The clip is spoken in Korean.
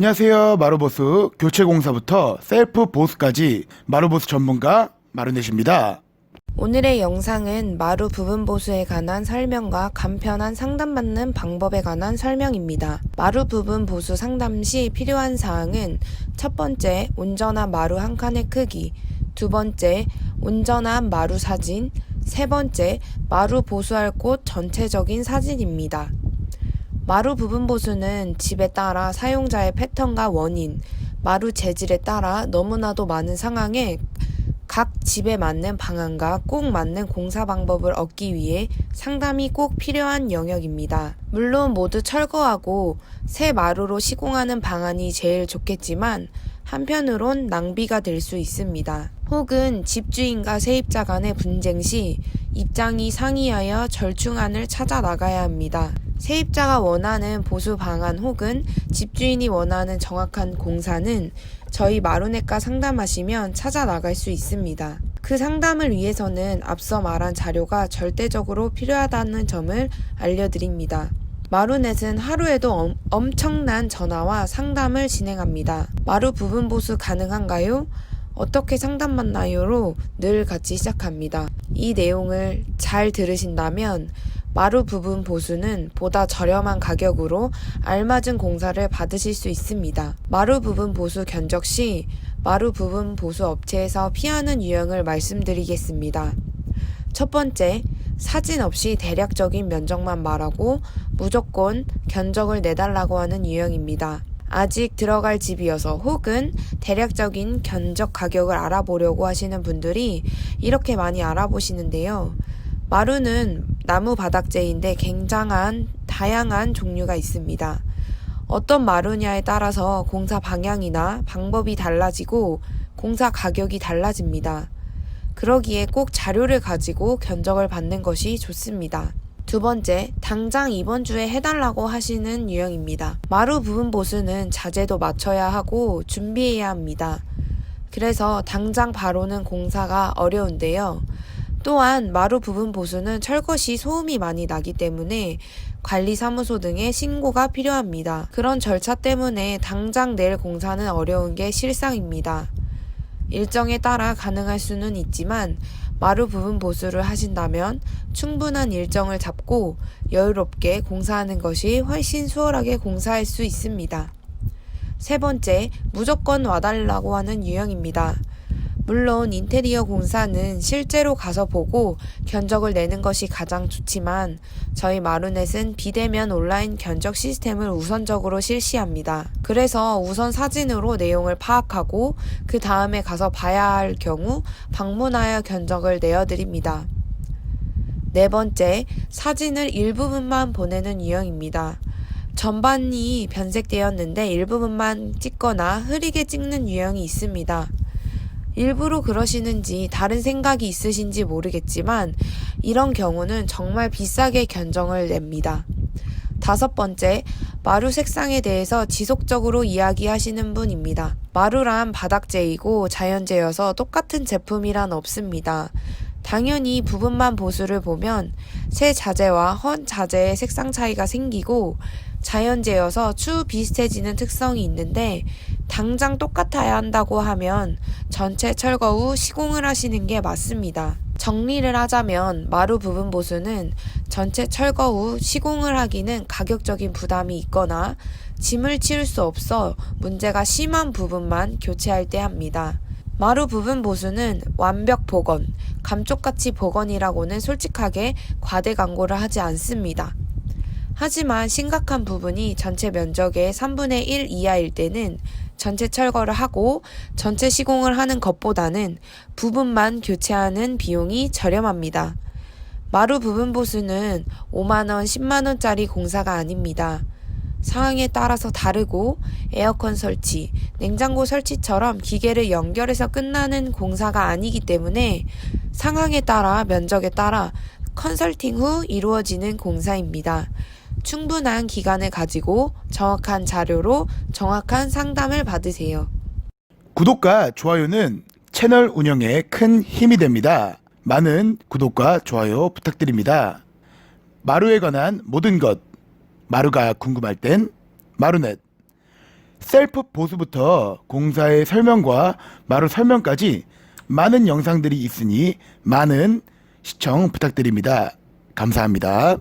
안녕하세요. 마루보스 교체공사부터 셀프 보스까지 마루보스 전문가 마루넷입니다. 오늘의 영상은 마루 부분 보수에 관한 설명과 간편한 상담받는 방법에 관한 설명입니다. 마루 부분 보수 상담 시 필요한 사항은 첫 번째, 온전한 마루 한 칸의 크기, 두 번째, 온전한 마루 사진, 세 번째, 마루 보수할 곳 전체적인 사진입니다. 마루 부분 보수는 집에 따라 사용자의 패턴과 원인, 마루 재질에 따라 너무나도 많은 상황에 각 집에 맞는 방안과 꼭 맞는 공사 방법을 얻기 위해 상담이 꼭 필요한 영역입니다. 물론 모두 철거하고 새 마루로 시공하는 방안이 제일 좋겠지만 한편으론 낭비가 될 수 있습니다. 혹은 집주인과 세입자 간의 분쟁 시 입장이 상이하여 절충안을 찾아 나가야 합니다. 세입자가 원하는 보수 방안 혹은 집주인이 원하는 정확한 공사는 저희 마루넷과 상담하시면 찾아 나갈 수 있습니다. 그 상담을 위해서는 앞서 말한 자료가 절대적으로 필요하다는 점을 알려드립니다. 마루넷은 하루에도 엄, 엄청난 전화와 상담을 진행합니다. 마루 부분 보수 가능한가요? 어떻게 상담받나요?로 늘 같이 시작합니다. 이 내용을 잘 들으신다면 마루 부분 보수는 보다 저렴한 가격으로 알맞은 공사를 받으실 수 있습니다. 마루 부분 보수 견적 시 마루 부분 보수 업체에서 피하는 유형을 말씀드리겠습니다. 첫 번째, 사진 없이 대략적인 면적만 말하고 무조건 견적을 내달라고 하는 유형입니다. 아직 들어갈 집이어서 혹은 대략적인 견적 가격을 알아보려고 하시는 분들이 이렇게 많이 알아보시는데요. 마루는 나무 바닥재인데 굉장한 다양한 종류가 있습니다. 어떤 마루냐에 따라서 공사 방향이나 방법이 달라지고 공사 가격이 달라집니다. 그러기에 꼭 자료를 가지고 견적을 받는 것이 좋습니다. 두 번째, 당장 이번 주에 해달라고 하시는 유형입니다. 마루 부분 보수는 자재도 맞춰야 하고 준비해야 합니다. 그래서 당장 바로는 공사가 어려운데요. 또한 마루 부분 보수는 철거 시 소음이 많이 나기 때문에 관리사무소 등의 신고가 필요합니다. 그런 절차 때문에 당장 내일 공사는 어려운 게 실상입니다. 일정에 따라 가능할 수는 있지만 마루 부분 보수를 하신다면 충분한 일정을 잡고 여유롭게 공사하는 것이 훨씬 수월하게 공사할 수 있습니다. 세 번째, 무조건 와달라고 하는 유형입니다. 물론 인테리어 공사는 실제로 가서 보고 견적을 내는 것이 가장 좋지만 저희 마루넷은 비대면 온라인 견적 시스템을 우선적으로 실시합니다. 그래서 우선 사진으로 내용을 파악하고 그 다음에 가서 봐야 할 경우 방문하여 견적을 내어드립니다. 네 번째, 사진을 일부분만 보내는 유형입니다. 전반이 변색되었는데 일부분만 찍거나 흐리게 찍는 유형이 있습니다. 일부러 그러시는지 다른 생각이 있으신지 모르겠지만 이런 경우는 정말 비싸게 견적을 냅니다. 다섯 번째, 마루 색상에 대해서 지속적으로 이야기하시는 분입니다. 마루란 바닥재이고 자연재여서 똑같은 제품이란 없습니다. 당연히 부분만 보수를 보면 새 자재와 헌 자재의 색상 차이가 생기고 자연재여서 추 비슷해지는 특성이 있는데 당장 똑같아야 한다고 하면 전체 철거 후 시공을 하시는 게 맞습니다. 정리를 하자면 마루 부분 보수는 전체 철거 후 시공을 하기는 가격적인 부담이 있거나 짐을 치울 수 없어 문제가 심한 부분만 교체할 때 합니다. 마루 부분 보수는 완벽 복원, 감쪽같이 복원이라고는 솔직하게 과대 광고를 하지 않습니다. 하지만 심각한 부분이 전체 면적의 3분의 1 이하일 때는 전체 철거를 하고 전체 시공을 하는 것보다는 부분만 교체하는 비용이 저렴합니다. 마루 부분 보수는 5만원, 10만원짜리 공사가 아닙니다. 상황에 따라서 다르고 에어컨 설치, 냉장고 설치처럼 기계를 연결해서 끝나는 공사가 아니기 때문에 상황에 따라 면적에 따라 컨설팅 후 이루어지는 공사입니다. 충분한 기간을 가지고 정확한 자료로 정확한 상담을 받으세요. 구독과 좋아요는 채널 운영에 큰 힘이 됩니다. 많은 구독과 좋아요 부탁드립니다. 마루에 관한 모든 것, 마루가 궁금할 땐 마루넷. 셀프 보수부터 공사의 설명과 마루 설명까지 많은 영상들이 있으니 많은 시청 부탁드립니다. 감사합니다.